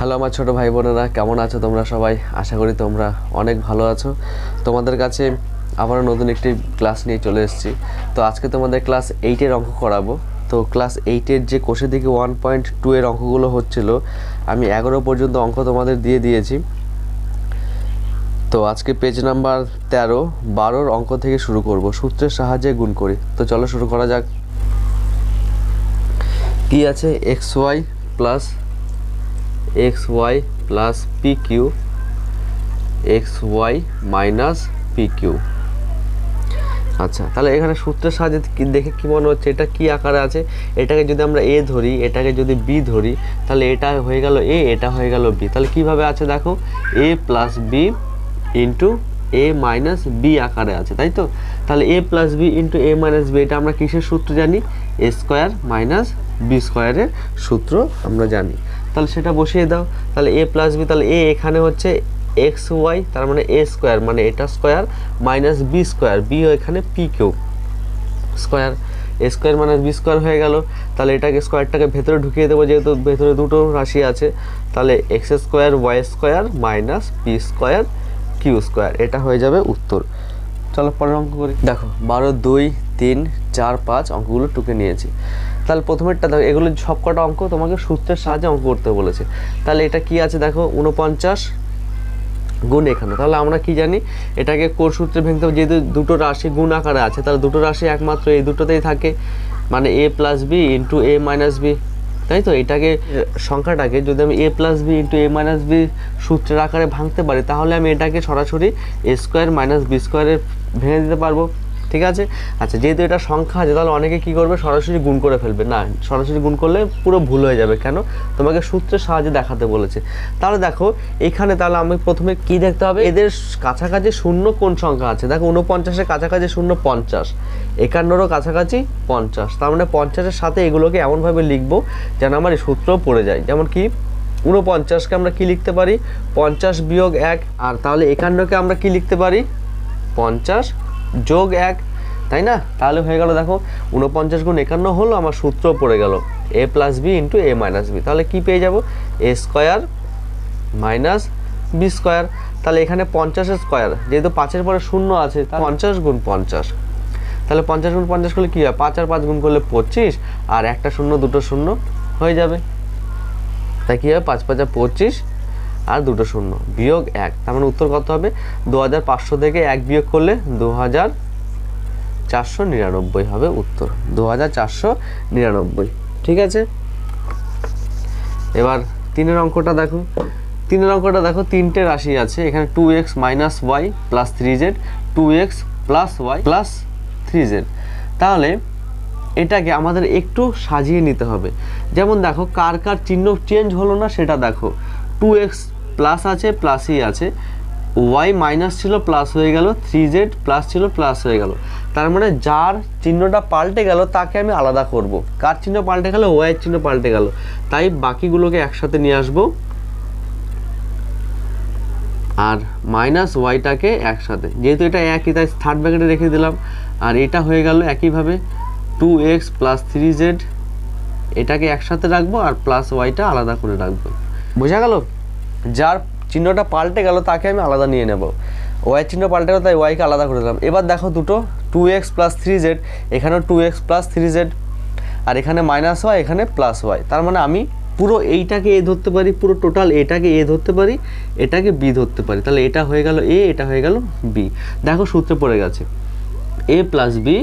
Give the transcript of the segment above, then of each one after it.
Hello আমার ছোটো ভাই বোনেরা, কেমন আছো তোমরা সবাই? আশা করি তোমরা অনেক ভালো আছো। তোমাদের কাছে আবারও নতুন একটি ক্লাস নিয়ে চলে এসেছি। তো আজকে তোমাদের ক্লাস এইটের অঙ্ক করাবো। তো ক্লাস এইটের যে কোষে থেকে ওয়ান পয়েন্ট টু এর অঙ্কগুলো হচ্ছিল, আমি এগারো পর্যন্ত অঙ্ক তোমাদের দিয়ে দিয়েছি। তো আজকে পেজ নাম্বার তেরো, বারোর অঙ্ক থেকে শুরু করব। সূত্রের সাহায্যে গুণ করি। তো চলো শুরু করা যাক। কি আছে? X Y plus X Y plus P Q X Y minus P Q আচ্ছা তাহলে এখানে সূত্রের সাহায্যে দেখে কি মনে হচ্ছে, এটা কি আকারে আছে? এটাকে যদি আমরা এ ধরি, এটাকে যদি বি ধরি, তাহলে এটা হয়ে গেল এ এটা হয়ে গেল বি তাহলে কীভাবে আছে দেখো? A plus B into A minus B আকারে আছে, তাই তো? তাহলে A plus B into A minus B এটা আমরা কিসের সূত্র জানি? এ স্কোয়ার মাইনাস বি স্কোয়ারের সূত্র আমরা জানি। তাহলে সেটা বসিয়ে দাও। তাহলে এ প্লাস বি তাহলে এ এখানে হচ্ছে এক্স ওয়াই তার মানে এ স্কোয়ার মানে এটা square minus B square B এখানে P Q square A square minus B square হয়ে গেল। তাহলে এটাকে স্কোয়ারটাকে ভেতরে ঢুকিয়ে দেবো, যেহেতু ভেতরে দুটো রাশি আছে। তাহলে X square Y square minus P square Q square এটা হয়ে যাবে উত্তর। চলো পরের অঙ্ক করি। দেখো, বারো, দুই, তিন, চার, পাঁচ, অঙ্কগুলো টুকে নিয়েছি। তাহলে প্রথমেরটা দেখো, এগুলো সব কটা অঙ্ক তোমাকে সূত্রের সাহায্যে অঙ্ক করতে বলেছে। তাহলে এটা কি আছে দেখো? উনপঞ্চাশ গুণ এখানে। তাহলে আমরা কি জানি? এটাকে কোর সূত্রে ভেঙতে হবে যেহেতু দুটো রাশি গুণ আকারে আছে, তাহলে দুটো রাশি একমাত্র এই দুটোতেই থাকে। মানে A plus B into A minus B তাই তো? এটাকে, সংখ্যাটাকে যদি আমি A plus B into A minus B সূত্রের আকারে ভাঙতে পারি, তাহলে আমি এটাকে সরাসরি এ স্কোয়ার মাইনাস বি স্কোয়ারে ভেঙে দিতে পারব। ঠিক আছে? আচ্ছা যেহেতু এটা সংখ্যা আছে, তাহলে অনেকে কী করবে? সরাসরি গুণ করে ফেলবে। না, সরাসরি গুণ করলে পুরো ভুল হয়ে যাবে। কেন? তোমাকে সূত্রের সাহায্যে দেখাতে বলেছে। তাহলে দেখো, এখানে তাহলে আমি প্রথমে কি দেখতে হবে? এদের কাছাকাছি শূন্য কোন সংখ্যা আছে? দেখো উনপঞ্চাশের কাছাকাছি শূন্য পঞ্চাশ। একান্নরও কাছাকাছি পঞ্চাশ। তার মানে পঞ্চাশের সাথে এগুলোকে এমনভাবে লিখব যেন আমার এই সূত্র পড়ে যায়। যেমন কি? উনপঞ্চাশকে আমরা কি লিখতে পারি? পঞ্চাশ বিয়োগ এক। আর তাহলে একান্নকে আমরা কি লিখতে পারি? পঞ্চাশ। যোগ এক, তাই না? তাহলে হয়ে গেল দেখো উনপঞ্চাশ গুণ একান্ন হলো, আমার সূত্র পড়ে গেল। A plus B into A minus B তাহলে কি পেয়ে যাব? A square minus B square তাহলে এখানে পঞ্চাশের স্কোয়ার যেহেতু পাঁচের পরে শূন্য আছে, তাহলে পঞ্চাশ গুণ পঞ্চাশ। তাহলে পঞ্চাশ গুণ পঞ্চাশ করলে কী হয়? পাঁচ আর পাঁচ গুণ করলে পঁচিশ, আর একটা শূন্য, দুটো শূন্য হয়ে যাবে। তাই কী হবে? পাঁচ পাঁচা পঁচিশ আর দুটো শূন্য। বিয়োগ এক, তার মানে উত্তর কত হবে? দু হাজার পাঁচশো থেকে এক বিয়োগ করলে দু হাজার চারশো নিরানব্বই হবে উত্তর। দু চারশো নিরানব্বই। ঠিক আছে? এবার তিনের অঙ্কটা দেখো। তিনের অঙ্কটা দেখো, তিনটে রাশি আছে। এখানে two X minus Y plus three Z two X plus Y plus three Z তাহলে এটাকে আমাদের একটু সাজিয়ে নিতে হবে। যেমন দেখো, কার কার চিহ্ন চেঞ্জ হলো না সেটা দেখো। টু এক্স প্লাস আছে প্লাসই আছে। ওয়াই মাইনাস ছিল প্লাস হয়ে গেল থ্রি জেড প্লাস ছিল প্লাস হয়ে গেল। তার মানে যার চিহ্নটা পাল্টে গেল, তাকে আমি আলাদা করব। কার চিহ্ন পাল্টে গেল? ওয়াইয়ের চিহ্ন পাল্টে গেল। তাই বাকিগুলোকে একসাথে নিয়ে আসব। আর মাইনাস ওয়াইটাকে একসাথে। যেহেতু এটা একই, তাই থার্ড ব্র্যাকেটে রেখে দিলাম। আর এটা হয়ে গেল একইভাবে two X plus three Z এটাকে একসাথে রাখব আর প্লাস ওয়াইটা আলাদা করে রাখব। বোঝা গেল? যার চিহ্নটা পাল্টে গেল, তাকে আমি আলাদা নিয়ে নেব। ওয়াই চিহ্ন পাল্টে গেল, তাই ওয়াইকে আলাদা করে দিলাম। এবার দেখো দুটো two X plus three Z এখানেও two X plus three Z আর এখানে মাইনাস ওয়াই এখানে প্লাস ওয়াই তার মানে আমি পুরো এইটাকে এ ধরতে পারি, পুরো টোটাল এটাকে এ ধরতে পারি, এটাকে বি ধরতে পারি। তাহলে এটা হয়ে গেল এ, এটা হয়ে গেল বি। দেখো সূত্রে পড়ে গেছে A plus B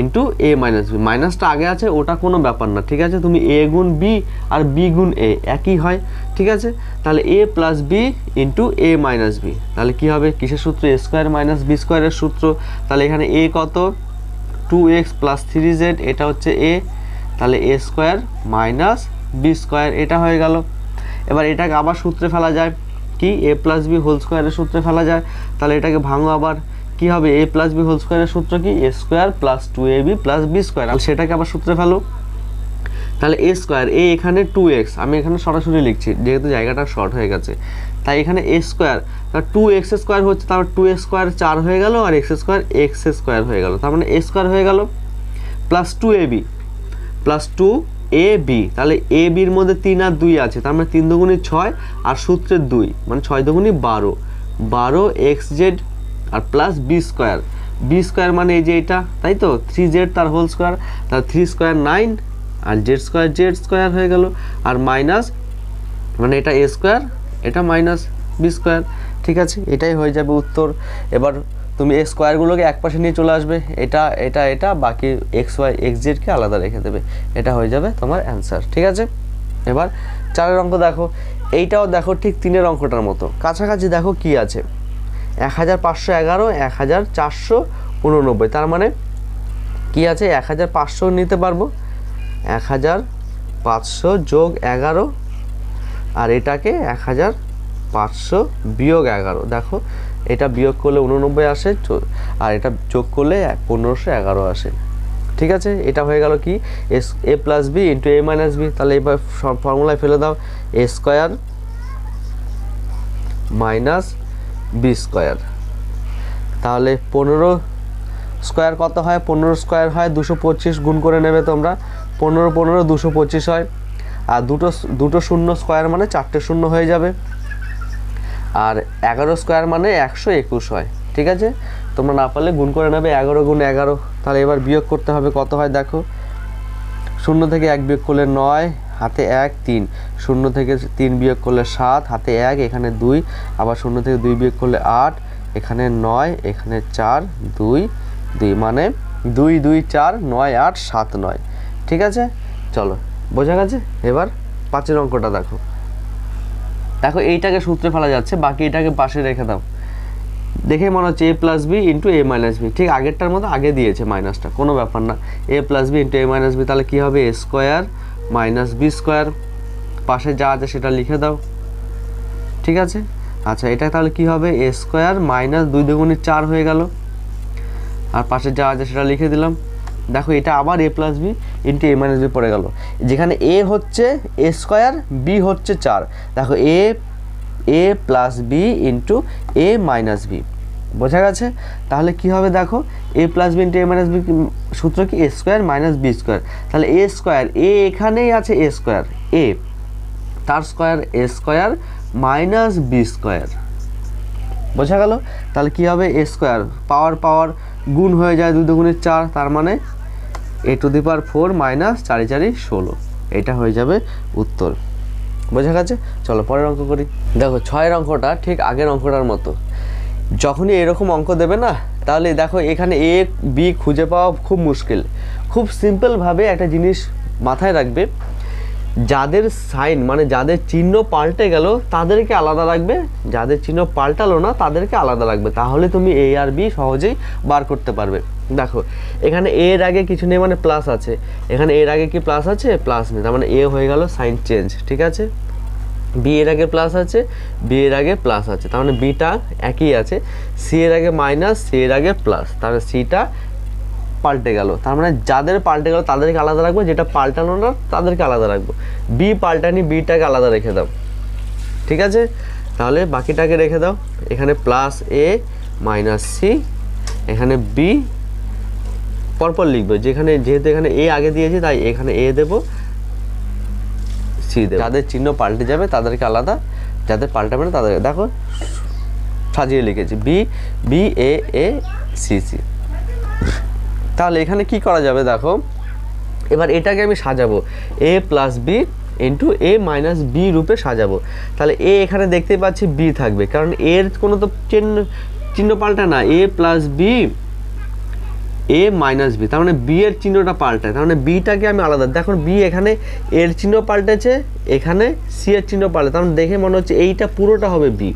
into A minus B মাইনাসটা আগে আছে, ওটা কোনো ব্যাপার না, ঠিক আছে? তুমি এ গুণ বি আর বি গুণ এ একই হয়, ঠিক আছে? তাহলে A plus B into A minus B তাহলে কী হবে? কিসের সূত্র? এ স্কোয়ার মাইনাস বি স্কোয়ারের সূত্র। তাহলে এখানে এ কত? Two X plus three Z এটা হচ্ছে এ তাহলে A square minus B square এটা হয়ে গেল। এবার এটাকে আবার সূত্রে ফেলা যায়। কি? এ প্লাস বি হোল স্কোয়ারের সূত্রে ফেলা যায়। তাহলে এটাকে ভাঙো আবার। কি হবে? এ প্লাস বি হোল স্কোয়ারের সূত্র কি? A square plus two A B plus B square সেটাকে আবার সূত্রে ফেলো। তাহলে এ স্কোয়ার এ এখানে টু এক্স আমি এখানে সরাসরি লিখছি, যেহেতু জায়গাটা শর্ট হয়ে গেছে। তাই এখানে এ স্কোয়ার তার টু এক্স স্কোয়ার হচ্ছে, তারপর টু এক্স স্কোয়ার চার হয়ে গেল, আর এক্স স্কোয়ার এক্স স্কোয়ার হয়ে গেল। তার মানে এ স্কোয়ার হয়ে গেল plus two A B plus two A B তাহলে এ বির মধ্যে তিন আর দুই আছে, তার মানে তিন দুগুণি ছয়, আর সূত্রের দুই মানে ছয় দুগুণি বারো। বারো এক্স জেড আর plus B square B square মানে এই যে এটা, তাই তো? থ্রি জেড তার হোল স্কোয়ার তাহলে থ্রি স্কোয়ার নাইন আর জেড স্কোয়ার জেড স্কোয়ার হয়ে গেল। আর মাইনাস মানে এটা এ স্কোয়ার এটা মাইনাস বি স্কোয়ার ঠিক আছে? এটাই হয়ে যাবে উত্তর। এবার তুমি এ স্কোয়ারগুলোকে এক পাশে নিয়ে চলে আসবে। এটা এটা এটা, বাকি এক্স ওয়াই এক্স জেডকে আলাদা রেখে দেবে। এটা হয়ে যাবে তোমার অ্যান্সার ঠিক আছে? এবার চারের অঙ্ক দেখো। এইটাও দেখো ঠিক তিনের অঙ্কটার মতো। কাছাকাছি দেখো কি আছে। এক হাজার পাঁচশো এগারো, এক হাজার চারশো উননব্বই। তার মানে কি আছে? এক হাজার পাঁচশো নিতে পারব। এক হাজার পাঁচশো যোগ এগারো আর এটাকে এক হাজার পাঁচশো বিয়োগ এগারো। দেখো, এটা বিয়োগ করলে উননব্বই আসে আর এটা যোগ করলে পনেরোশো এগারো আসে। ঠিক আছে? এটা হয়ে গেল কি? S A plus B into A minus B. তাহলে এবার ফর্মুলায় ফেলে দাও। A square minus B square তাহলে পনেরো স্কোয়ার কত হয়? পনেরো স্কোয়ার হয় দুশো পঁচিশ, গুণ করে নেবে তোমরা। পনেরো পনেরো, দুশো পঁচিশ হয়। আর দুটো দুটো শূন্য স্কোয়ার মানে চারটে শূন্য হয়ে যাবে। আর এগারো স্কোয়ার মানে একশো একুশ হয়। ঠিক আছে? তোমরা না পারলে গুণ করে নেবে এগারো গুণ এগারো। তাহলে এবার বিয়োগ করতে হবে। কত হয় দেখো? শূন্য থেকে এক বিয়োগ করলে নয় হাতে এক, তিন। শূন্য থেকে তিন বিয়োগ করলে সাত, হাতে এক, এখানে দুই। আবার শূন্য থেকে দুই বিয়োগ করলে আট, এখানে নয়, এখানে চার, দুই দুই। মানে দুই দুই, চার, নয়, আট, সাত, নয়। ঠিক আছে? চলো, বোঝা গেছে? এবার পাঁচের অঙ্কটা দেখো। দেখো, এইটাকে সূত্রে ফেলা যাচ্ছে, বাকি এটাকে পাশে রেখে দাও। দেখে মনে হচ্ছে A plus B into A minus B ঠিক আগেরটার মতো আগে দিয়েছে মাইনাসটা কোনো ব্যাপার না। A plus B into A minus B তাহলে কী হবে? A square minus B square পাশে যা আছে সেটা লিখে দাও। ঠিক আছে? আচ্ছা এটা তাহলে কি হবে? এ স্কোয়ার মাইনাস দুই দুগুণি চার হয়ে গেল। আর পাশে যা আছে সেটা লিখে দিলাম। দেখো, এটা আবার A plus B into A minus B পড়ে গেল। যেখানে এ হচ্ছে এ স্কোয়ার, বি হচ্ছে চার। দেখো, A A plus B into A minus B. বোঝা গেছে? তাহলে কি হবে দেখো? A plus B into A minus B সূত্র কি? A square minus B square তাহলে এ স্কোয়ার এ এখানেই আছে এ স্কোয়ার এ তার square A square minus B square বোঝা গেল? তাহলে কি হবে? এ স্কোয়ার পাওয়ার পাওয়ার গুণ হয়ে যায় দুই দুগুণের চার, তার মানে A to the power four minus চারি চারি ষোলো। এটা হয়ে যাবে উত্তর। বোঝা গেছে? চলো পরের অঙ্ক করি। দেখো, ছয়ের অঙ্কটা ঠিক আগের অঙ্কটার মতো। যখনই এরকম অঙ্ক দেবে না, তাহলে দেখো এখানে এ বি খুঁজে পাওয়া খুব মুশকিল। খুব সিম্পলভাবে একটা জিনিস মাথায় রাখবে। যাদের সাইন মানে যাদের চিহ্ন পাল্টে গেল, তাদেরকে আলাদা রাখবে। যাদের চিহ্ন পাল্টালো না, তাদেরকে আলাদা রাখবে। তাহলে তুমি এ আর বি সহজেই বার করতে পারবে। দেখো, এখানে এর আগে কিছু নেই মানে প্লাস আছে। এখানে এর আগে কি প্লাস আছে? প্লাস নেই। তার মানে এ হয়ে গেল সাইন চেঞ্জ ঠিক আছে? বি এর আগে প্লাস আছে বি এর আগে প্লাস আছে। তার মানে বিটা একই আছে। সি এর আগে মাইনাস সি এর আগে প্লাস তাহলে সিটা পাল্টে গেল। তার মানে যাদের পাল্টে গেল, তাদেরকে আলাদা রাখব। যেটা পাল্টানো না, তাদেরকে আলাদা রাখব। বি পাল্টানি বিটাকে আলাদা রেখে দাও। ঠিক আছে? তাহলে বাকিটাকে রেখে দাও। এখানে প্লাস এ মাইনাস সি এখানে বি পরপর লিখবে। যেখানে, যেহেতু এখানে এ আগে দিয়েছি, তাই এখানে এ দেবো। যাদের চিহ্ন পাল্টে যাবে, তাদেরকে আলাদা, যাদের পাল্টাবে না, তাদের দেখো, সাজিয়ে লিখেছি B B A A C C তাহলে এখানে কি করা যাবে দেখো? এবার এটাকে আমি সাজাবো। A plus B into A minus B রূপে সাজাবো। তাহলে এ এখানে দেখতে পাচ্ছি বি থাকবে, কারণ এর কোনো তো চিহ্ন চিহ্ন পাল্টা না। A plus B A minus B তার মানে বি এর চিহ্নটা পাল্টায়, তার মানে বিটাকে আমি আলাদা, দেখুন বি এখানে এর চিহ্ন পাল্টেছে, এখানে সি এর চিহ্ন পাল্টে, তার মানে দেখে মনে হচ্ছে এইটা পুরোটা হবে বি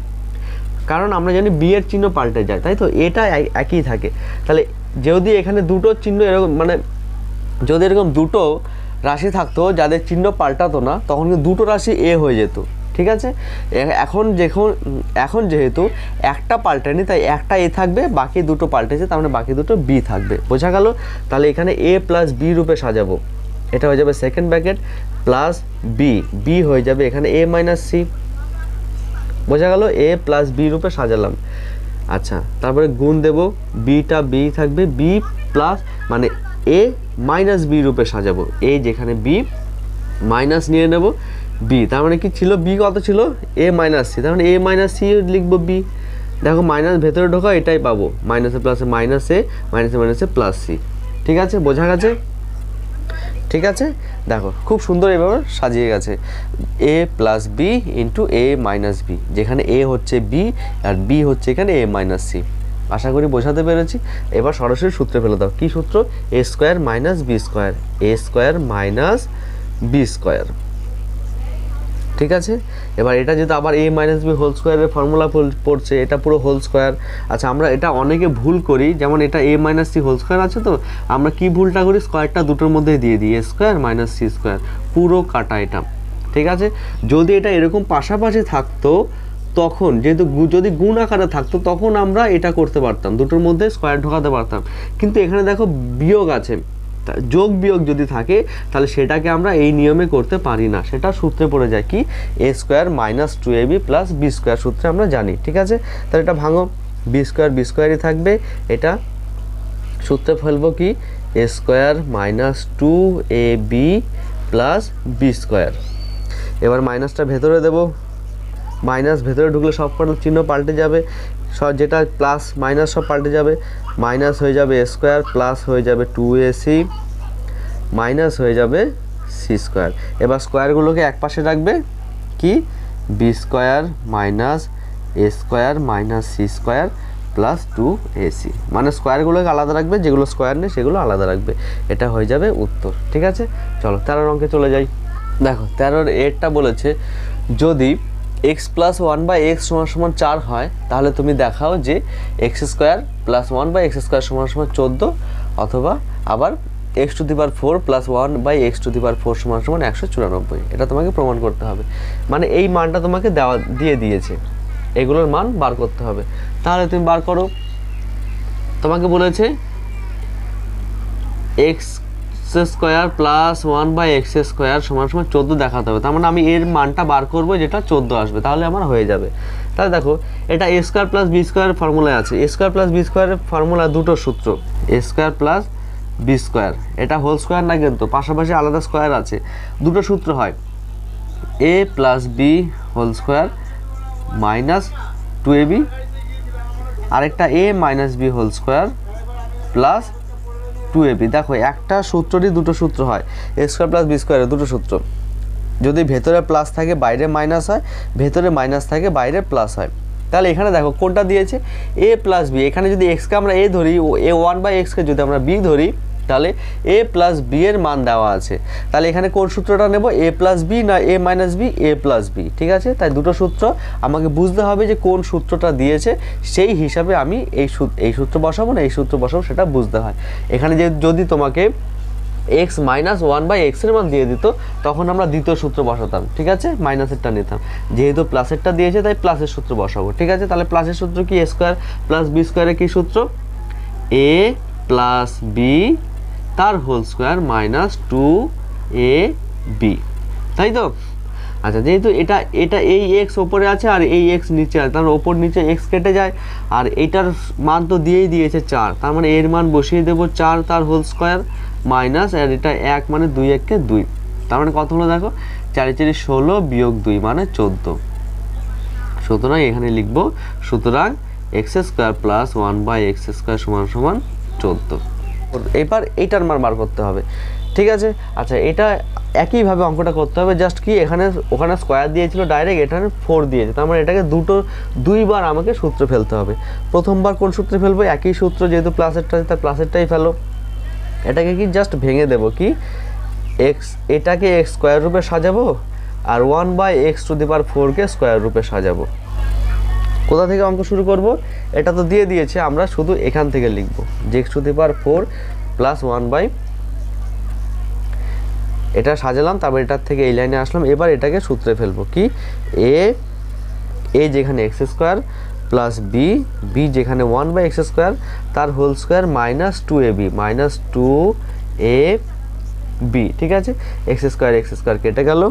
কারণ আমরা জানি বি এর চিহ্ন পাল্টে যায়, তাই তো? এটা এক- একই থাকে। তাহলে যদি এখানে দুটো চিহ্ন এরকম মানে যদি এরকম দুটো রাশি থাকতো, যাদের চিহ্ন পাল্টাতো না, তখন কিন্তু দুটো রাশি এ হয়ে যেত। ঠিক আছে? এখন যখন এখন যেহেতু একটা পাল্টায়নি তাই একটা এ থাকবে, বাকি দুটো পাল্টেছে তার মানে বাকি দুটো বি থাকবে। বোঝা গেল? তাহলে এখানে এ প্লাস বি রূপে সাজাবো। এটা হয়ে যাবে second bracket plus B B হয়ে যাবে এখানে এ মাইনাস সি বোঝা গেল? এ প্লাস বি রূপে সাজালাম। আচ্ছা তারপরে গুণ দেব। বিটা বি থাকবে। বি প্লাস মানে এ মাইনাস বি রূপে সাজাবো। এ যেখানে বি মাইনাস নিয়ে নেব। বি তার মানে কি ছিল বি কত ছিল? এ মাইনাস সি তার মানে এ মাইনাস সি লিখব বি দেখো মাইনাস ভেতরে ঢোকা এটাই পাবো। মাইনাসে প্লাসে মাইনাস এ মাইনাসে মাইনাসে প্লাস সি ঠিক আছে? বোঝা গেছে? ঠিক আছে? দেখো, খুব সুন্দর এভাবে সাজিয়ে গেছে। A plus B into A minus B যেখানে এ হচ্ছে বি আর বি হচ্ছে এখানে এ মাইনাস সি আশা করি বোঝাতে পেরেছি। এবার সরাসরি সূত্রে ফেলে দাও। কী সূত্র? A square minus B square A square minus B square ঠিক আছে? এবার এটা যেহেতু আবার এ মাইনাস বি হোল স্কোয়ারের ফর্মুলা পড়ছে, এটা পুরো হোল স্কোয়ার আচ্ছা আমরা এটা অনেকে ভুল করি, যেমন এটা A minus C whole square আছে তো, আমরা কি ভুলটা করি? স্কোয়ারটা দুটোর মধ্যে দিয়ে দিই A square minus C square পুরো কাটা এটা, ঠিক আছে? যদি এটা এরকম পাশাপাশি থাকতো, তখন যেহেতু যদি গুণ আকারে থাকতো, তখন আমরা এটা করতে পারতাম, দুটোর মধ্যে স্কোয়ার ঢোকাতে পারতাম। কিন্তু এখানে দেখো বিয়োগ আছে। যোগ বিয়োগ যদি থাকে, তাহলে সেটাকে আমরা এই নিয়মে করতে পারি না। সেটা সূত্রে পড়ে যায় কি? A square minus two A B plus B square সূত্রে আমরা জানি, ঠিক আছে? তাহলে এটা ভাঙো। বি স্কোয়ার বি স্কোয়ারই থাকবে। এটা সূত্রে ফেলব কি? A square minus two A B plus B square এবার মাইনাসটা ভেতরে দেবো। মাইনাস ভেতরে ঢুকলে সব কটা চিহ্ন পাল্টে যাবে। যেটা প্লাস মাইনাস সব পাল্টে যাবে মাইনাস হয়ে যাবে স্কোয়ার প্লাস হয়ে যাবে টু এ সি মাইনাস হয়ে যাবে সি স্কোয়ার এবার স্কোয়ারগুলোকে এক পাশে রাখবে, কি? B square minus A square minus C square plus two AC মানে স্কোয়ারগুলোকে আলাদা রাখবে, যেগুলো স্কোয়ার নেই সেগুলো আলাদা রাখবে। এটা হয়ে যাবে উত্তর, ঠিক আছে? চলো তেরোর অঙ্কে চলে যাই। দেখো, তেরোর এরটা বলেছে, যদি X plus one by X সমান সমান চার হয়, তাহলে তুমি দেখাও যে X square plus one by X square সমান সমান চোদ্দ, অথবা আবার X to the power four plus one by X to the power four সমান সমান একশো চুরানব্বই। এটা তোমাকে প্রমাণ করতে হবে। মানে এই মানটা তোমাকে দেওয়া, দিয়ে দিয়েছে। এগুলোর মান বার করতে হবে। তাহলে তুমি বার করো। তোমাকে বলেছে X square plus one by X square সমান সমান চোদ্দ দেখাতে হবে। তার মানে আমি এর মানটা বার করব যেটা চোদ্দ আসবে, তাহলে আমার হয়ে যাবে। তাহলে দেখো, এটা A square plus B square ফর্মুলায় আছে। এ স্কোয়ার প্লাস বি স্কোয়ারের ফর্মুলা দুটো সূত্র। A square plus B square এটা হোল স্কোয়ার না কিন্তু, পাশাপাশি আলাদা স্কোয়ার আছে। দুটো সূত্র হয়। A plus B whole square minus two A B আরেকটা A minus B whole square plus two A B দেখো, একটা সূত্ররই দুটো সূত্র হয় এ স্কোয়ার প্লাস বি স্কোয়ারের দুটো সূত্র। যদি ভেতরে প্লাস থাকে, বাইরে মাইনাস হয়, ভেতরে মাইনাস থাকে, বাইরে প্লাস হয়। তাহলে এখানে দেখো, কোনটা দিয়েছে? এ প্লাস বি এখানে যদি এক্সকে আমরা এ ধরি, ও এ ওয়ান বাই এক্সকে যদি আমরা বি ধরি তাহলে এ প্লাস বি এর মান দেওয়া আছে। তাহলে এখানে কোন সূত্রটা নেব? এ প্লাস বি না A minus B A plus B ঠিক আছে? তাই দুটো সূত্র আমাকে বুঝতে হবে যে কোন সূত্রটা দিয়েছে, সেই হিসাবে আমি এই এই সূত্র বসাবো না, এই সূত্র বসাবো, সেটা বুঝতে হয়। এখানে যে, যদি তোমাকে এক্স মাইনাস ওয়ান বাই এক্সের মান দিয়ে দিত, তখন আমরা দ্বিতীয় সূত্র বসাতাম, ঠিক আছে? মাইনাসেরটা নিতাম। যেহেতু প্লাসেরটা দিয়েছে, তাই প্লাসের সূত্র বসাবো, ঠিক আছে? তাহলে প্লাসের সূত্র কি এ স্কোয়ার প্লাস বি স্কোয়ারের কী সূত্র? এ প্লাস বি তার whole square minus two A B তাই তো? আচ্ছা যেহেতু এটা এটা এই এক্স ওপরে আছে আর এই এক্স নিচে আছে তার ওপর নিচে এক্স কেটে যায় আর এইটার মান তো দিয়েই দিয়েছে চার। তার মানে এর মান বসিয়ে দেবো চার তার হোল স্কোয়ার মাইনাস আর এটা এক মানে দুই এককে দুই। তার মানে কত হলো দেখো? চারি চারি ষোলো বিয়োগ দুই মানে চোদ্দ। সুতরাং এখানে লিখব, সুতরাং X square plus one by X square সমান সমান চোদ্দ। এবার এইটার মান বার করতে হবে। ঠিক আছে? আচ্ছা এটা একইভাবে অঙ্কটা করতে হবে। জাস্ট কি এখানে, ওখানে স্কোয়ার দিয়েছিল ডাইরেক্ট এখানে ফোর দিয়েছে। তার মানে এটাকে দুটো, দুইবার আমাকে সূত্র ফেলতে হবে। প্রথমবার কোন সূত্রে ফেলব? একই সূত্র, যেহেতু প্লাসেরটা আছে, তার প্লাসেরটাই ফেলো। এটাকে কি জাস্ট ভেঙে দেবো? কি? এক্স এটাকে এক্স স্কোয়ার রূপে সাজাবো। আর one by X to the power ফোরকে স্কোয়ার রূপে সাজাবো। কোথা থেকে অঙ্ক শুরু করব? এটা তো দিয়ে দিয়েছে, আমরা শুধু এখান থেকে লিখব। যে X to the power four plus one by এটা সাজালাম, তারপর এটার থেকে এই লাইনে আসলাম, এবার এটাকে সূত্রে ফেলব। কি? এ এ যেখানে X square plus B B যেখানে ওয়ান বাই এক্স স্কোয়ার তার whole square minus two A B minus two A B ঠিক আছে? এক্স স্কোয়ার এক্স স্কোয়ার কেটে গেল।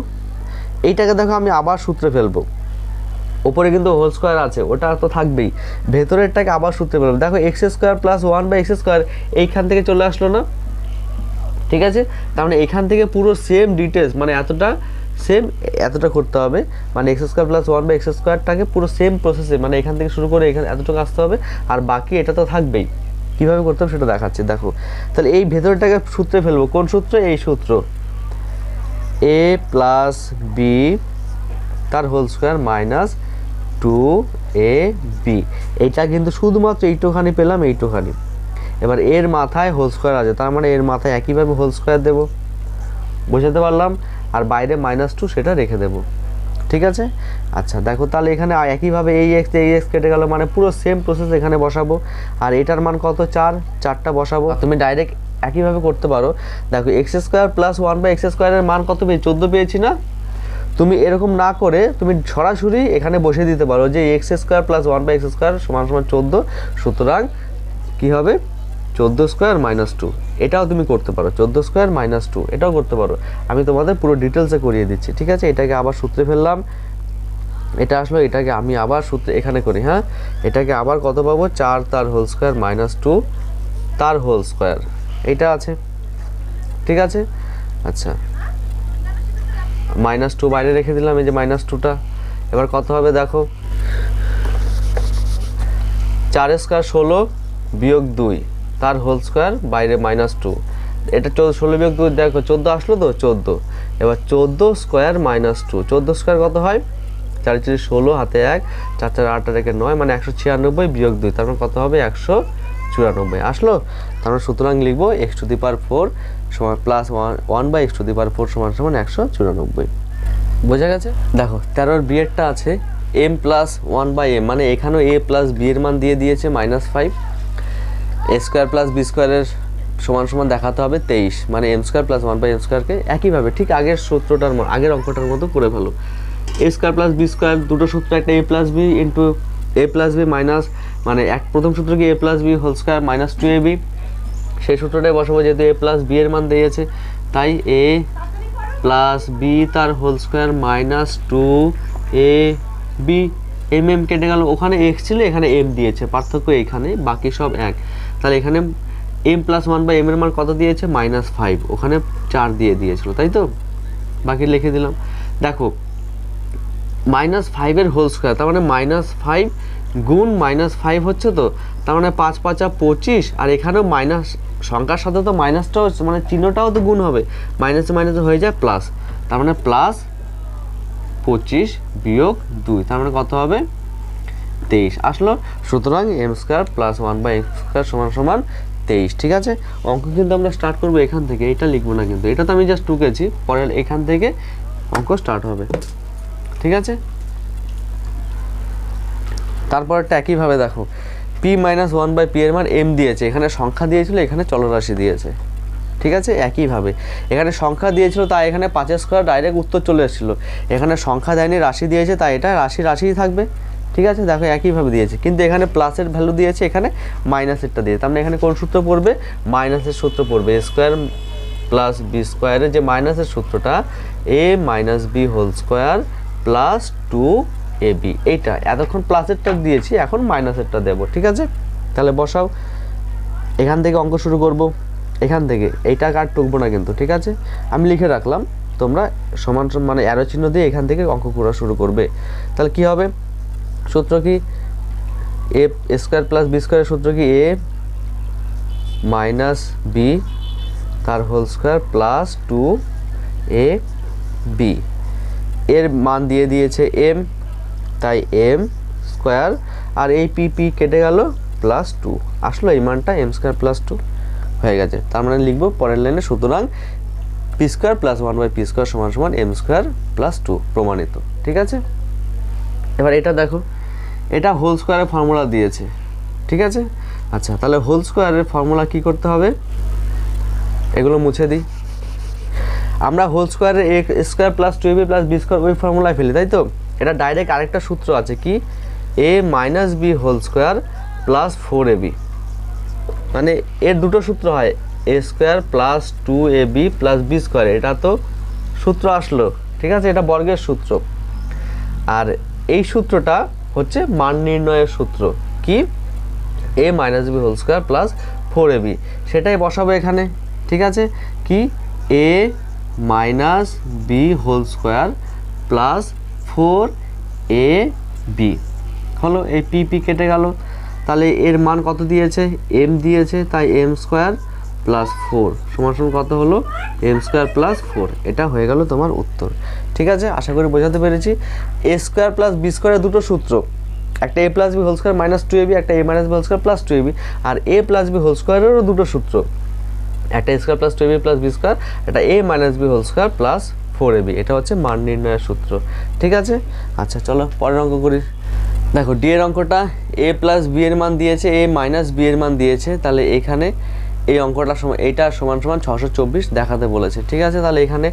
এইটাকে দেখো, আমি আবার সূত্রে ফেলব। ওপরে কিন্তু হোল স্কোয়ার আছে, ওটা তো থাকবেই। ভেতরেরটাকে আবার সূত্রে ফেলব দেখো X square plus one by X square এইখান থেকে চলে আসলো না? ঠিক আছে? তার মানে এখান থেকে পুরো সেম ডিটেলস মানে এতটা সেম এতটা করতে হবে। মানে X square plus one by X স্কোয়ারটাকে পুরো সেম প্রসেসে মানে এখান থেকে শুরু করে এখানে এতটুকু আসতে হবে। আর বাকি এটা তো থাকবেই। কীভাবে করতে হবে সেটা দেখাচ্ছি, দেখো। তাহলে এই ভেতরটাকে সূত্রে ফেলব। কোন সূত্র? এই সূত্র। এ প্লাস বি তার whole square minus two A B এইটা কিন্তু শুধুমাত্র এইটুখানি পেলাম, এইটুখানি। এবার এর মাথায় হোল স্কোয়ার আছে, তার মানে এর মাথায় একইভাবে হোল স্কোয়ার দেবো। বোঝাতে পারলাম? আর বাইরে মাইনাস টু সেটা রেখে দেবো। ঠিক আছে? আচ্ছা দেখো, তাহলে এখানে একইভাবে এই এক্স এই এক্স কেটে গেল মানে পুরো সেম প্রসেস এখানে বসাবো। আর এটার মান কত? চার, চারটা বসাবো। তুমি ডাইরেক্ট একইভাবে করতে পারো। দেখো x square plus one by x স্কোয়ারের মান কত পেয়েছি? চোদ্দ পেয়েছি না? তুমি এরকম না করে তুমি সরাসরি এখানে বসে দিতে পারো যে x square plus one by x square সমান সমান চোদ্দ। সুতরাং কী হবে? চোদ্দ স্কোয়ার মাইনাস টু এটাও তুমি করতে পারো। চোদ্দ স্কোয়ার মাইনাস টু এটাও করতে পারো। আমি তোমাদের পুরো ডিটেলসে করিয়ে দিচ্ছি, ঠিক আছে? এটাকে আবার সূত্রে ফেললাম। এটা আসলো, এটাকে আমি আবার সূত্রে এখানে করি হ্যাঁ? এটাকে আবার কত পাবো? চার তার হোল স্কোয়ার মাইনাস টু তার হোল স্কোয়ার এটা আছে। ঠিক আছে? আচ্ছা। মাইনাস টু বাইরে রেখে দিলাম, এই যে মাইনাস টুটা। এবার কত হবে দেখো? চার স্কোয়ার ষোলো বিয়োগ দুই, তার হোল স্কোয়ার বাইরে মাইনাস টু। এটা চোদ্দ, ষোলো বিয়োগ দুই, দেখো, চোদ্দ আসলো তো? চোদ্দ। এবার চোদ্দ স্কোয়ার মাইনাস টু। চোদ্দ স্কোয়ার কত হয়? চার চারি ষোলো, হাতে এক, চার চার আটটা রেখে নয় মানে একশো ছিয়ানব্বই বিয়োগ দুই, তার মানে কত হবে? একশো চুরানব্বই। আসলো? তার মানে সুতরাং লিখব x to the power four সমান plus one one by x to the power four সমান সমান একশো চুরানব্বই। বোঝা গেছে? দেখো, তেরোর বিয়েরটা আছে m plus one by m মানে এখানেও এ প্লাস বি এর মান দিয়ে দিয়েছে minus five a square plus b স্কোয়ারের সমান সমান দেখাতে হবে তেইশ। মানে m square plus one by m স্কোয়ারকে একইভাবে, ঠিক আগের সূত্রটার আগের অঙ্কটার মতো করে ফেলো। A square plus b square দুটো সূত্র, একটা a plus b into a plus b minus মানে এক প্রথম সূত্র কি a plus b whole square minus two a b সেই সূত্রটাই বসাবো, যেহেতু এ প্লাস বি এর মান দিয়েছে, তাই এ প্লাস বি তার whole square minus two a b m m কেটে গেল। ওখানে এক্স ছিল, এখানে এম দিয়েছে, পার্থক্য এখানে, বাকি সব এক। তাহলে এখানে m plus one by m এর মান কত দিয়েছে? মাইনাস ফাইভ ওখানে চার দিয়ে দিয়েছিল, তাই তো? বাকি লিখে দিলাম। দেখো মাইনাস ফাইভের হোল স্কোয়ার তার মানে মাইনাস ফাইভ গুণ মাইনাস ফাইভ হচ্ছে তো? তার মানে পাঁচ পাঁচা পঁচিশ, আর এখানেও মাইনাস সংখ্যার সাথে তো মাইনাসটাও মানে চিহ্নটাও তো গুণ হবে। মাইনাসে মাইনাসে হয়ে যায় প্লাস তার মানে প্লাস পঁচিশ বিয়োগ দুই, তার মানে কত হবে? তেইশ। আসলো, সুতরাং m square plus one by x square সমান সমান তেইশ, ঠিক আছে? অঙ্ক কিন্তু আমরা স্টার্ট করব এখান থেকে, এটা লিখব না কিন্তু। এটা তো আমি জাস্ট টুকেছি পরে এখান থেকে অঙ্ক স্টার্ট হবে। ঠিক আছে? তারপরটা একইভাবে দেখো p minus one by p এর মান এম দিয়েছে, এখানে সংখ্যা দিয়েছিল, এখানে চলরাশি দিয়েছে, ঠিক আছে? একইভাবে, এখানে সংখ্যা দিয়েছিল, তাই এখানে পাঁচের স্কোয়ার ডাইরেক্ট উত্তর চলে এসেছিল, এখানে সংখ্যা দেয়নি, রাশি দিয়েছে, তাই এটা রাশি, রাশিই থাকবে, ঠিক আছে? দেখো, একইভাবে দিয়েছে, কিন্তু এখানে প্লাসের ভ্যালু দিয়েছে, এখানে মাইনাসেরটা দিয়েছে তার মানে এখানে কোন সূত্র পড়বে? মাইনাসের সূত্র পড়বে স্কোয়ার প্লাস বি স্কোয়ারের যে মাইনাসের সূত্রটা a minus b whole square plus two a b এইটা। এতক্ষণ প্লাসেরটা দিয়েছি, এখন মাইনাসেরটা দেবো, ঠিক আছে? তাহলে বসাও। এখান থেকে অঙ্ক শুরু করব। এখান থেকে, এইটা কার টুকবো না কিন্তু, ঠিক আছে? আমি লিখে রাখলাম, তোমরা সমান মানে অ্যারো চিহ্ন দিয়ে এখান থেকে অঙ্ক করা শুরু করবে। তাহলে কি হবে? সূত্র কি? এ স্কোয়ার প্লাস বি স্কোয়ারের সূত্র কি? এ মাইনাস বি তার whole square plus two a b এর মান দিয়ে দিয়েছে এম তাই এম স্কোয়ার আর এই পি পি কেটে গেল প্লাস টু আসলো এই মানটা এম স্কোয়ার প্লাস টু হয়ে গেছে। তার মানে লিখব পরের লাইনে সুতরাং p square plus one by p square সমান সমান এম স্কোয়ার প্লাস টু প্রমাণিত। ঠিক আছে? এবার এটা দেখো, এটা হোল স্কোয়ারের ফর্মুলা দিয়েছে। ঠিক আছে? আচ্ছা তাহলে হোল স্কোয়ারের ফর্মুলা কি করতে হবে? এগুলো মুছে দিই। আমরা হোল স্কোয়ারের a square plus two b plus b square ওই ফর্মুলায় ফেলি, তাই তো? এটা ডাইরেক্ট আরেকটা সূত্র আছে কি? A minus b whole square plus four a b মানে এর দুটো সূত্র হয় a square plus two a b plus b square এটা তো সূত্র আসলো, ঠিক আছে? এটা বর্গের সূত্র। আর এই সূত্রটা হচ্ছে মান নির্ণয়ের সূত্র। কি? A minus b whole square plus four a b সেটাই বসাবো এখানে, ঠিক আছে? কি? A minus b whole square plus four a b. হলো এই পি পি কেটে গেল। তাহলে এর মান কত দিয়েছে? এম দিয়েছে, তাই এম স্কোয়ার প্লাস ফোর। সমান কত হলো? M square plus four. এটা হয়ে গেল তোমার উত্তর। ঠিক আছে? আশা করি বোঝাতে পেরেছি। এ স্কোয়ার প্লাস বি স্কোয়ারের দুটো সূত্র। একটা a plus b whole square minus two a b একটা a minus b whole square plus two a b R a plus B whole স্কোয়ারেরও দুটো সূত্র। একটা a square plus two a b plus b square, একটা a minus b whole square plus four a b এটা হচ্ছে মান নির্ণয়ের সূত্র, ঠিক আছে? আচ্ছা চলো পরের অঙ্ক করি। দেখো ডি এর অঙ্কটা এ প্লাস বি এর মান দিয়েছে এ মাইনাস বি এর মান দিয়েছে, তাহলে এখানে এই অঙ্কটা সমান এইটা সমান সমান ছশো চব্বিশ দেখাতে বলেছে, ঠিক আছে? তাহলে এখানে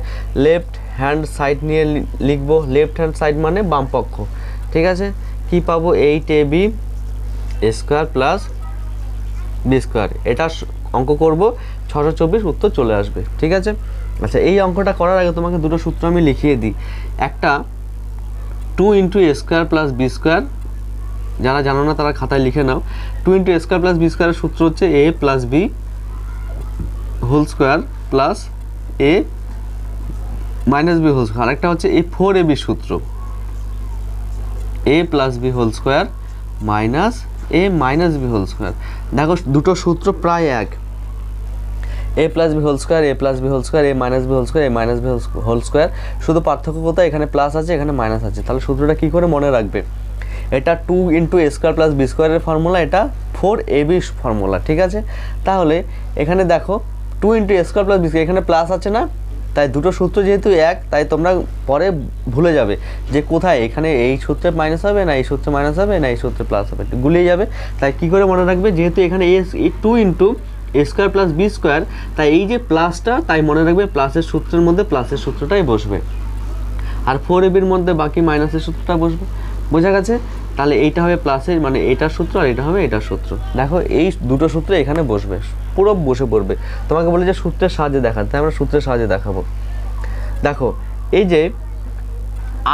লেফট হ্যান্ড সাইড নিয়ে লিখব লেফট হ্যান্ড সাইড মানে বাম পক্ষ, ঠিক আছে? কি পাবো? Eight a b square plus b square এটা অঙ্ক করব, ছশো চব্বিশ উত্তর চলে আসবে, ঠিক আছে? আচ্ছা এই অঙ্কটা করার আগে তোমাকে দুটো সূত্র আমি লিখিয়ে দিই। একটা two into a square plus b square যারা জানো না তারা খাতায় লিখে নাও। Two into a square plus b স্কোয়ারের সূত্র হচ্ছে a plus b whole square plus a minus b whole square আরেকটা হচ্ছে এ ফোর এ বি সূত্র। A plus b whole square minus a minus b whole square দেখো, দুটো সূত্র প্রায় এক। A plus b whole square a plus b whole square a minus b whole square a minus b whole square শুধু পার্থক্য কোথায়? এখানে plus আছে, এখানে মাইনাস আছে। তাহলে সূত্রটা কী করে মনে রাখবে? এটা two into a square plus b স্কোয়ারের ফর্মুলা এটা ফোর এ বি ফর্মুলা ঠিক আছে? তাহলে এখানে দেখো two into a square plus b square এখানে প্লাস আছে না? তাই দুটো সূত্র যেহেতু এক, তাই তোমরা পরে ভুলে যাবে যে কোথায়, এখানে এই সূত্রে মাইনাস হবে না, এই সূত্রে মাইনাস হবে না, এই সূত্রে প্লাস হবে। গুলিয়ে যাবে। তাই কী করে মনে রাখবে? যেহেতু এখানে a two into a square plus b square তাই এই যে প্লাসটা, তাই মনে রাখবে প্লাসের সূত্রের মধ্যে প্লাসের সূত্রটাই বসবে। আর ফোর এবির মধ্যে বাকি মাইনাসের সূত্রটা বসবে। বোঝা গেছে? তাহলে এইটা হবে প্লাসের মানে এটার সূত্র আর এটা হবে এটার সূত্র। দেখো, এই দুটো সূত্র এখানে বসবে, পুরো বসে পড়বে। তোমাকে বলে যে সূত্রের সাহায্যে দেখাতে তাই আমরা সূত্রের সাহায্যে দেখাবো। দেখো, এই যে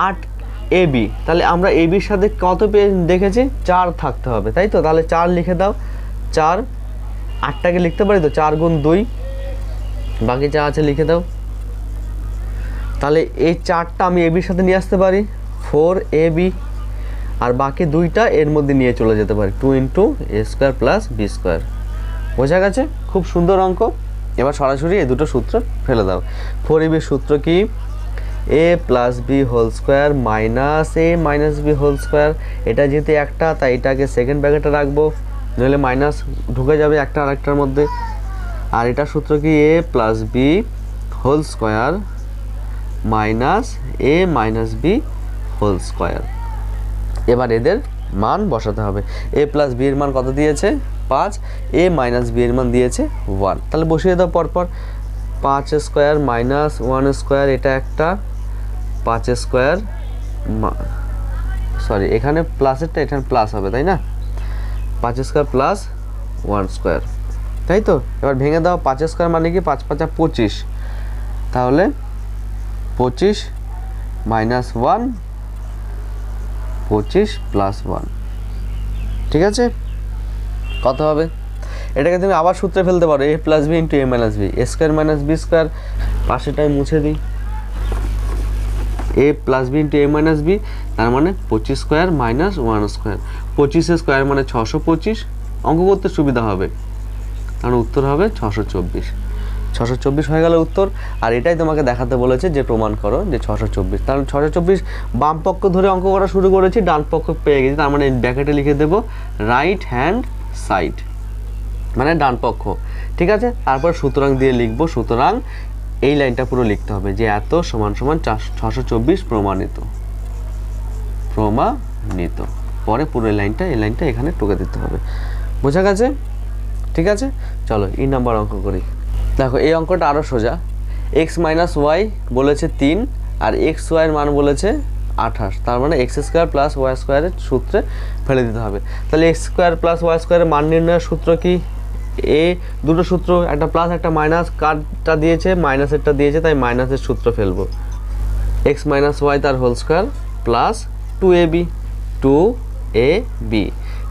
আট এ বি তাহলে আমরা এ বির সাথে কত পেয়ে দেখেছি? চার থাকতে হবে, তাই তো? তাহলে চার লিখে দাও, চার আটটাকে লিখতে পারি তো? চার গুণ দুই। বাকি যা আছে লিখে দাও। তাহলে এই চারটা আমি এ বির সাথে নিয়ে আসতে পারি। ফোর এ বি আর বাকি দুইটা এর মধ্যে নিয়ে চলে যেতে পারি। Two into a square plus b square বোঝা গেছে? খুব সুন্দর অঙ্ক। এবার সরাসরি এই দুটো সূত্র ফেলে দাও। ফোর এ বির সূত্র কি? A plus b whole square minus a minus b whole square এটা যেহেতু একটা, তাই এটাকে সেকেন্ড ব্র্যাকেটে রাখব। নইলে মাইনাস ঢুকে যাবে একটা আর একটার মধ্যে। আর এটা সূত্র কি? A plus b whole square minus a minus b whole square এবার এদের মান বসাতে হবে। এ প্লাস বি এর মান কত দিয়েছে? পাঁচ। এ মাইনাস বি এর মান দিয়েছে ওয়ান তাহলে বসিয়ে দাও পরপর। পাঁচ স্কোয়ার মাইনাস ওয়ান স্কোয়ার এটা একটা। পাঁচ স্কোয়ার সরি এখানে প্লাসেরটা এখানে প্লাস হবে, তাই না? পাঁচ স্কোয়ার প্লাস ওয়ান স্কোয়ার তাই তো? এবার ভেঙে দাও পাঁচ স্কোয়ার মানে কি? পাঁচ পাঁচা পঁচিশ। তাহলে পঁচিশ মাইনাস ওয়ান পঁচিশ প্লাস ওয়ান ঠিক আছে? কত হবে? এটাকে তুমি আবার সূত্রে ফেলতে পারো a plus b into a minus b a square minus b square পাশেটাই মুছে দিই। A plus b into a minus b তার মানে পঁচিশ স্কোয়ার মাইনাস ওয়ান স্কোয়ার পঁচিশে স্কোয়ার মানে ছশো পঁচিশ, অঙ্ক করতে সুবিধা হবে। কারণ উত্তর হবে ছশো চব্বিশ। ছশো চব্বিশ হয়ে গেল উত্তর, আর এটাই তোমাকে দেখাতে বলেছে যে প্রমাণ করো যে ছশো চব্বিশ। তাহলে ছশো চব্বিশ বাম পক্ষ ধরে অঙ্ক করা শুরু করেছি, ডান পক্ষ পেয়ে গেছি, তার মানে ব্যাকেটে লিখে দেবো রাইট হ্যান্ড সাইড মানে ডান পক্ষ। ঠিক আছে? তারপর সুতরাং দিয়ে লিখব, সুতরাং এই লাইনটা পুরো লিখতে হবে যে এত সমান সমান ছশো চব্বিশ প্রমাণিত। প্রমাণিত। পরে পুরো এই লাইনটা এই লাইনটা এখানে টুকে দিতে হবে। বোঝা গেছে? ঠিক আছে? চলো, ই নাম্বার অঙ্ক করি। দেখো, এই অঙ্কটা আরও সোজা। এক্স মাইনাস ওয়াই বলেছে তিন, আর এক্স ওয়াইয়ের মান বলেছে আঠাশ। তার মানে এক্স স্কোয়ার প্লাস ওয়াই স্কোয়ারের সূত্রে ফেলে দিতে হবে। তাহলে এক্স স্কোয়ার প্লাস ওয়াই স্কোয়ারের মান নির্ণয়ের সূত্র কি? এ দুটো সূত্র, একটা প্লাস একটা মাইনাস কারটা দিয়েছে মাইনাসেরটা দিয়েছে, তাই মাইনাসের সূত্র ফেলব। এক্স মাইনাস ওয়াই তার whole square plus two a b two a b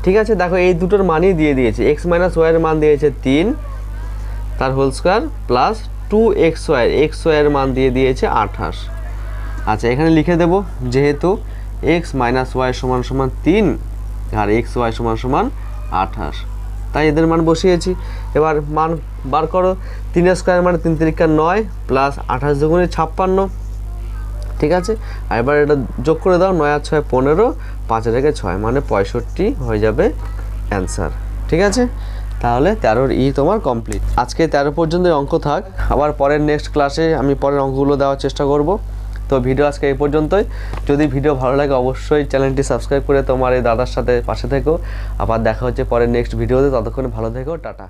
ঠিক আছে, দেখো এই দুটোর মানই দিয়ে দিয়েছে। এক্স মাইনাস ওয়াইয়ের মান দিয়েছে তিন, তার whole square plus two x y x ওয়াইয়ের মান দিয়ে দিয়েছে আঠাশ। আচ্ছা এখানে লিখে দেব, যেহেতু এক্স মাইনাস ওয়াই সমান সমান তিন, আর এক্স ওয়াই সমান সমান আঠাশ। তাই এদের মান বসিয়েছি। এবার মান বার করো, তিন স্কোয়ার মানে তিন তিরিকা নয় প্লাস আঠাশ দুগুণে ছাপ্পান্ন, ঠিক আছে? আর এবার এটা যোগ করে দাও, নয় আর ছয় পনেরো, পাঁচ থেকে ছয় মানে পঁয়ষট্টি হয়ে যাবে অ্যান্সার ঠিক আছে? তাহলে তেরোর ই তোমার কমপ্লিট আজকে তেরো পর্যন্ত অঙ্ক থাক, আবার পরের নেক্সট ক্লাসে আমি পরের অঙ্কগুলো দেওয়ার চেষ্টা করব। তো ভিডিও আজকে এই পর্যন্তই। যদি ভিডিও ভালো লাগে, অবশ্যই চ্যানেলটি সাবস্ক্রাইব করে তোমার এই দাদার সাথে পাশে থেকো। আবার দেখা হচ্ছে পরে নেক্সট ভিডিওতে ততক্ষণ ভালো থেকো, টাটা।